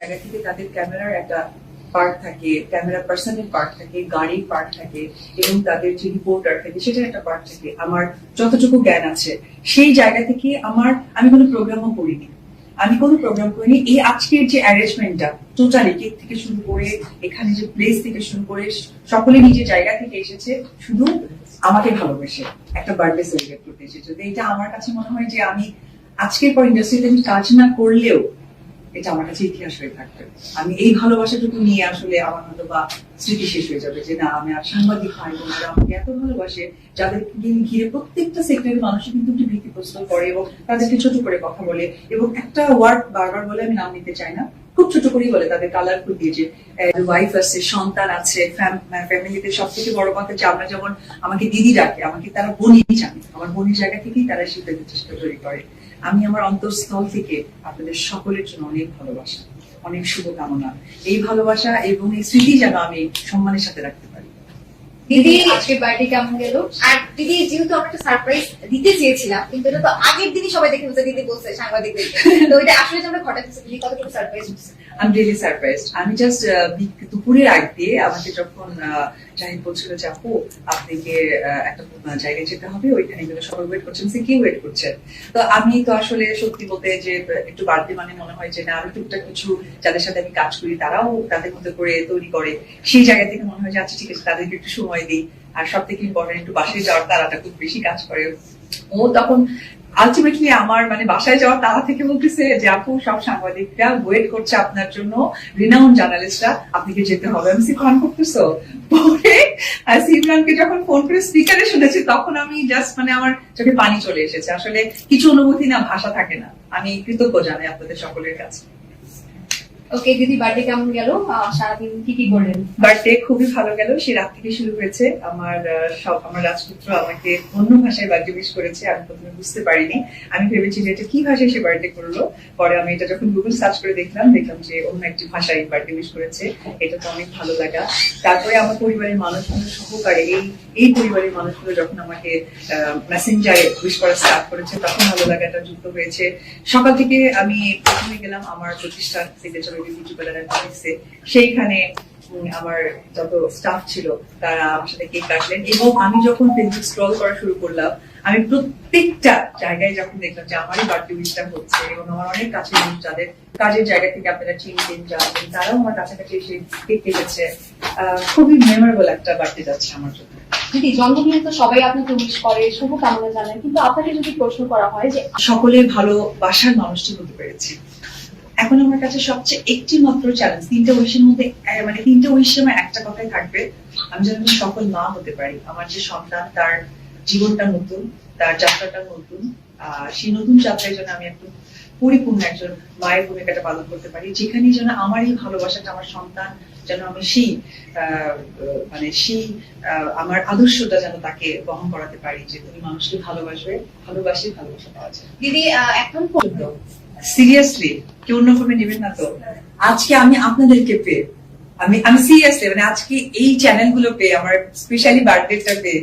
জায়গা থেকে তাদের ক্যামেরার একটা পার্ট থাকে ক্যামেরা পার্সনের পার্ট থাকে, গাড়ির পার্ট থাকে এবং তাদের যে রিপোর্টার থাকে, সেটার একটা পার্ট থাকে। আমার যতটুকু জ্ঞান আছে, সেই জায়গা থেকে আমার, আমি কোনো প্রোগ্রামও করিনি। আমি কোনো প্রোগ্রাম করিনি। এই আজকের যে অ্যারেঞ্জমেন্টটা টোটালি কেক থেকে শুরু করে, এখানে যে প্লেস থেকে শুরু করে, সকলে নিজের জায়গা থেকে এসেছে, শুধু আমাকে ভালোবেসে, একটা বার্থডে সেলিব্রেট করতে এসেছে। এটা আমার কাছে মনে হয় যে আমি আজকের পর ইন্ডাস্ট্রিতে আমি কাজ না করলেও এটা আমার কাছে ইতিহাস হয়ে থাকবে। আমি এই ভালোবাসাটুকু নিয়ে আসলে আমার হয়তো বা স্মৃতি শেষ হয়ে যাবে যে না, আমি আর সাংবাদিক ভাই বোনেরা আমাকে এত ভালোবাসে যাদেরকে ঘিরে প্রত্যেকটা সেক্টরের মানুষই কিন্তু একটু ভীতি প্রস্তুত করে এবং তাদেরকে ছোট করে কথা বলে এবং একটা ওয়ার্ড বারবার বলে আমি নাম নিতে চাই না, খুব ছোট করেই বলে তাদের কালার কালারফুল দিয়ে যে ওয়াইফ আছে, সন্তান আছে ফ্যামিলিতে সব থেকে বড় কথা যে আমরা যেমন আমাকে দিদি ডাকে, আমাকে তারা বোনই জানে আমার বোনের জায়গা থেকেই তারা শিখতে চেষ্টা তৈরি করে। আমি আমার অন্তঃস্থল থেকে আপনাদের সকলের জন্য অনেক ভালোবাসা, অনেক শুভকামনা। এই ভালোবাসা এবং এই স্মৃতি যেন আমি সম্মানের সাথে রাখতে পারি। দিদি আজকে বার্থডে কেমন গেল? আর দিদি, যেহেতু আমরা একটা সারপ্রাইজ দিতে চেয়েছিলাম, কিন্তু এটা তো আগের দিনই সবাই দেখে বলছে, দিদি বলছে, সাংবাদিক তো এটা আসলে আমরা ঘটাতে দিদি, কতটুকু সারপ্রাইজ হচ্ছে? আমি রিয়েলি সারপ্রাইজড আমি জাস্ট দুপুরের আগ দিয়ে আমাকে যখন জাহিদ বলছিল যে, আপু, আপনাকে একটা জায়গায় যেতে হবে, ওইখানে গেলে সবাই ওয়েট করছেন সে কি ওয়েট করছে। তো আমি তো আসলে সত্যি বলতে যে একটু বাড়তি মানে মনে হয় যে, না আরও টুকটাক কিছু যাদের সাথে আমি কাজ করি, তারাও তাদের মধ্যে করে তৈরি করে। সেই জায়গা থেকে মনে হয় যে আচ্ছা ঠিক আছে, তাদেরকে একটু সময় দিই। আর সব থেকে ইম্পর্টেন্ট একটু বাসায় যাওয়ার তারাটা খুব বেশি কাজ করে। ও তখন আলটিমেটলি আমার মানে বাসায় যাওয়ার তারা থেকে বলতেছে যে, আপু, সব সাংবাদিকরা ওয়েট করছে আপনার জন্য রিনাউন জার্নালিস্টরা আপনাকে যেতে হবে। আমি ফোন করতেছো। পরে সিমরানকে যখন ফোন করে স্পিকারে শুনেছি, তখন আমি জাস্ট মানে আমার চোখে পানি চলে এসেছে। আসলে কিছু অনুভূতি না, ভাষা থাকে না। আমি কৃতজ্ঞ জানাই আপনাদের সকলের কাছে। ওকে দিদি বার্থডে কেমন গেল? সারাদিন কি কি করলেন? বার্থডে খুবই ভালো গেল। সে রাত থেকে শুরু হয়েছে। আমার সব আমার রাজপুত্র আমাকে অন্য ভাষায় বার্থডে উইশ করেছে। আমি প্রথমে বুঝতে পারিনি। আমি ভেবেছি যে এটা কি ভাষায় সে বার্থডে করল? পরে আমি এটা যখন গুগল সার্চ করে দেখলাম দেখলাম যে অন্য একটি ভাষায় বার্থডে উইশ করেছে। এটা তো অনেক ভালো লাগা। তারপরে আমার পরিবারের মানুষগুলো সহকারে এই এই পরিবারের মানুষগুলো যখন আমাকে মেসেঞ্জারে উইশ করা স্টার্ট করেছে, তখন ভালো লাগাটা যুক্ত হয়েছে। সকাল থেকে আমি প্রথমে গেলাম আমার প্রতিষ্ঠান সিগনেচার বিউটি সেইখানে আমার যত স্টাফ ছিল তারা আমার সাথে কেক কাটলেন এবং আমি যখন ফেসবুক স্ক্রল করা শুরু করলাম আমি প্রত্যেকটা জায়গায় যখন দেখলাম যে আমারই বার্থডে উইশটা হচ্ছে এবং আমার অনেক কাছে যাদের কাজের জায়গা থেকে আপনারা চিনতেন জানতেন তারাও আমার কাছাকাছি এসে কেক কেটেছে। খুবই মেমোরেবল একটা বার্থডে যাচ্ছে আমার জন্য। দিদি জন্মদিনে তো সবাই আপনাকে উইশ করে শুভ কামনা জানায় কিন্তু আপনাকে যদি প্রশ্ন করা হয় যে সকলের ভালোবাসার মানুষটি হতে পেরেছি। এখন আমার কাছে সবচেয়ে একটি মাত্র চ্যালেঞ্জ তিনটা উইশের মধ্যে মানে তিনটা উইশের আমার একটা কথাই থাকবে, আমি যেন একটা সফল মা হতে পারি। আমার যে সন্তান, তার জীবনটা নতুন, তার যাত্রাটা নতুন সেই নতুন যাত্রায় যেন আমি একদম পরিপূর্ণ একজন মায়ের ভূমিকাটা পালন করতে পারি যেখানে যেন আমার এই ভালোবাসাটা আমার সন্তান যেন আমি সেই মানে সেই আমার আদর্শটা যেন তাকে বহন করাতে পারি, যে তুমি মানুষকে ভালোবাসবে, ভালোবাসি ভালোবাসা পাওয়া যায়। দিদি এখন পর্যন্ত সিরিয়াসলি কেউ অন্য ভাবে নেবেন না তো? আজকে আমি আপনাদেরকে পেয়ে, আমি আমি সিরিয়াসলি মানে আজকে এই চ্যানেলগুলো পেয়ে, আমার স্পেশালি বার্থডেটা পেয়ে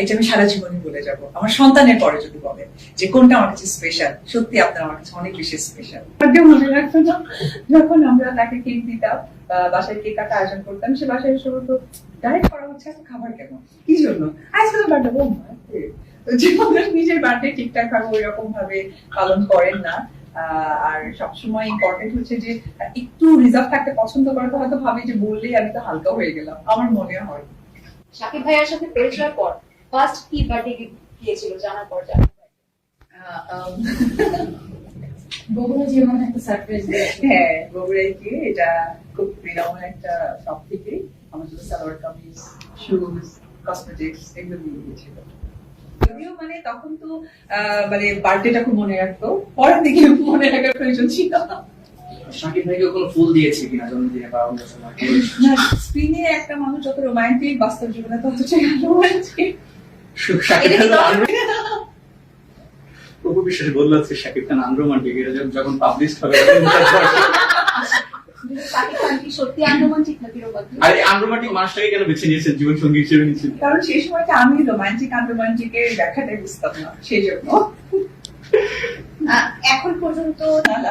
এটা আমি সারা জীবনই বলে যাব। আমার সন্তানের পরে যদি বলে যে কোনটা আমার কাছে স্পেশাল সত্যি আপনার আমার কাছে অনেক বেশি স্পেশাল মনে রাখতো না, যখন আমরা তাকে কেক দিতাম বাসায় কেক কাটা আয়োজন করতাম, সে বাসায় এসে বলতো ডাইরেক্ট করা হচ্ছে খাবার কেন? কি জন্য? আজকে বার্থডে। তো জীবনের নিজের বার্থডে ঠিকঠাক ভাবে ওই রকম ভাবে পালন করেন না আর সবসময় ইম্পর্টেন্ট হচ্ছে যে একটু রিজার্ভ থাকতে পছন্দ করে তো হয়তো ভাবে যে বললেই আমি তো হালকা হয়ে গেলাম। আমার মনে হয়। সাকিব ভাইয়ার সাথে পরিচয়ের পর ফার্স্ট কি বার্থডে গিয়েছিল জানার পর জানার পর? আহ, বগুড়া যেমন একটা সারপ্রাইজ হ্যাঁ বগুড়ায় গিয়ে এটা খুব বিনামূল্য একটা শপ থেকে আমার জন্য সালোয়ার কামিজ শুজ কসমেটিক্স এগুলো দিয়ে দিয়েছিল যদিও মানে তখন তো মানে বার্থডেটা খুব মনে রাখতো পরের দিকে মনে রাখার প্রয়োজন ছিল। শাকিব ভাইকে কোনো ফুল দিয়েছে কিনা জন্মদিনে বা অন্য সময়? না স্ক্রিনে একটা মানুষ যত রোমান্টিক বাস্তব জীবনে ততটাই রোমান্টিক। বিশ্বাস বলল শাকিব খান আনরোমান্টিক এটা যখন পাবলিশ হবে আর এই মানুষটাকে কেন বেছে নিয়েছেন জীবন সঙ্গী হিসেবে নিয়েছেন? কারণ সেই সময়টা আমি রোমান্টিক আনরোমান্টিকের ব্যাখ্যাটাই বুঝতাম না সেই জন্য। এখন পর্যন্ত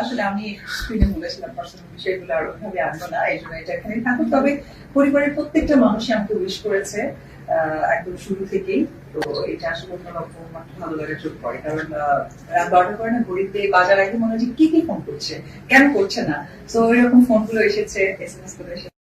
আসলে আমি স্ক্রিনে বলেছিলাম পার্সোনাল বিষয়গুলো আর ওইভাবে আনব না এই জন্য এটা এখানে থাকুক। তবে পরিবারের প্রত্যেকটা মানুষই আমাকে উইশ করেছে। একদম শুরু থেকেই। তো এটা আসলে অন্যরকম ভালো লাগে চোখ পড়ে কারণ রাত বারোটা করে না ঘড়িতে বাজার আগে মনে হয় যে কি কি ফোন করছে? কেন করছে না? তো এরকম ফোনগুলো এসেছে এস এম এস করে এসেছে।